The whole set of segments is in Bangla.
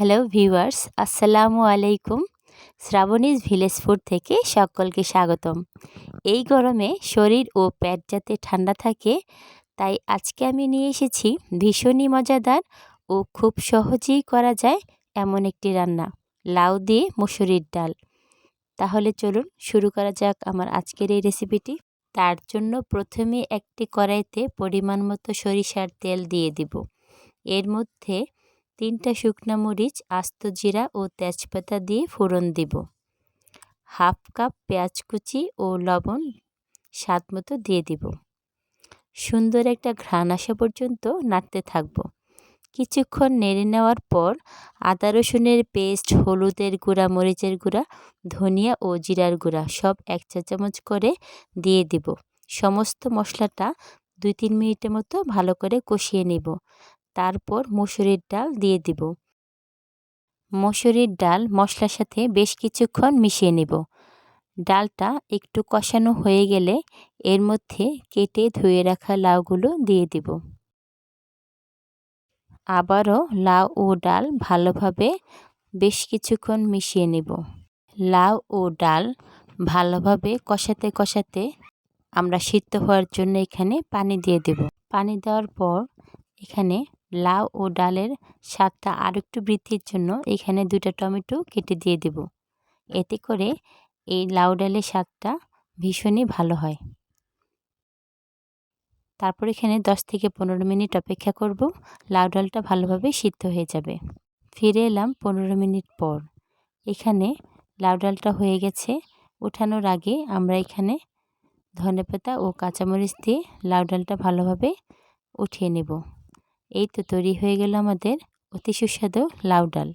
হ্যালো ভিউয়ার্স, আসসালামু আলাইকুম। শ্রাবণীজ ভিলেজ ফুড থেকে সকলকে স্বাগতম। এই গরমে শরীর ও পেট যাতে ঠান্ডা থাকে, তাই আজকে আমি নিয়ে এসেছি ভীষণই মজাদার ও খুব সহজেই করা যায় এমন একটি রান্না, লাউ দিয়ে মুসুরির ডাল। তাহলে চলুন শুরু করা যাক আমার আজকের এই রেসিপিটি। তার জন্য প্রথমে একটি কড়াইতে পরিমাণ মতো সরিষার তেল দিয়ে দিব। এর মধ্যে তিনটা শুকনো মরিচ, আস্ত জিরা ও তেজপাতা দিয়ে ফোড়ন দিব। হাফ কাপ পেঁয়াজ কুচি ও লবণ স্বাদ মতো দিয়ে দিব। সুন্দর একটা ঘ্রাণ আসা পর্যন্ত নাড়তে থাকব। কিছুক্ষণ নেড়ে নেওয়ার পর আদা রসুনের পেস্ট, হলুদের গুঁড়া, মরিচের গুঁড়া, ধনিয়া ও জিরার গুঁড়া সব এক চা চামচ করে দিয়ে দিব। সমস্ত মশলাটা দুই তিন মিনিটের মতো ভালো করে কষিয়ে নেব। তারপর মুসুরির ডাল দিয়ে দিব। মসুরির ডাল মশলার সাথে বেশ কিছুক্ষণ মিশিয়ে নেব। ডালটা একটু কষানো হয়ে গেলে এর মধ্যে কেটে ধুয়ে রাখা লাউগুলো দিয়ে দিব। আবারও লাউ ও ডাল ভালোভাবে বেশ কিছুক্ষণ মিশিয়ে নেব। লাউ ও ডাল ভালোভাবে কষাতে কষাতে আমরা সিদ্ধ হওয়ার জন্য এখানে পানি দিয়ে দেব। পানি দেওয়ার পর এখানে লাউ ও ডালের স্বাদটা আর একটু বৃদ্ধির জন্য এখানে দুটা টমেটো কেটে দিয়ে দেব। এতে করে এই লাউ ডালের স্বাদটা ভীষণই ভালো হয়। তারপর এখানে 10 থেকে পনেরো মিনিট অপেক্ষা করব। লাউ ডালটা ভালোভাবে সিদ্ধ হয়ে যাবে। ফিরে এলাম পনেরো মিনিট পর। এখানে লাউ ডালটা হয়ে গেছে। ওঠানোর আগে আমরা এখানে ধনেপাতা ও কাঁচামরিচ দিয়ে লাউ ডালটা ভালোভাবে উঠিয়ে নেব। এই তো তৈরি হয়ে গেল আমাদের অতি সুস্বাদু লাউ ডাল।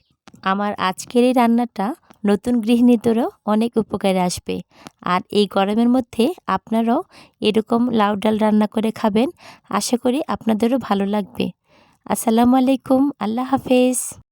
আমার আজকের এই রান্নাটা নতুন গৃহিণীদেরও অনেক উপকারে আসবে। আর এই গরমের মধ্যে আপনারাও এরকম লাউ ডাল রান্না করে খাবেন। আশা করি আপনাদেরও ভালো লাগবে। আসসালামু আলাইকুম, আল্লাহ হাফেজ।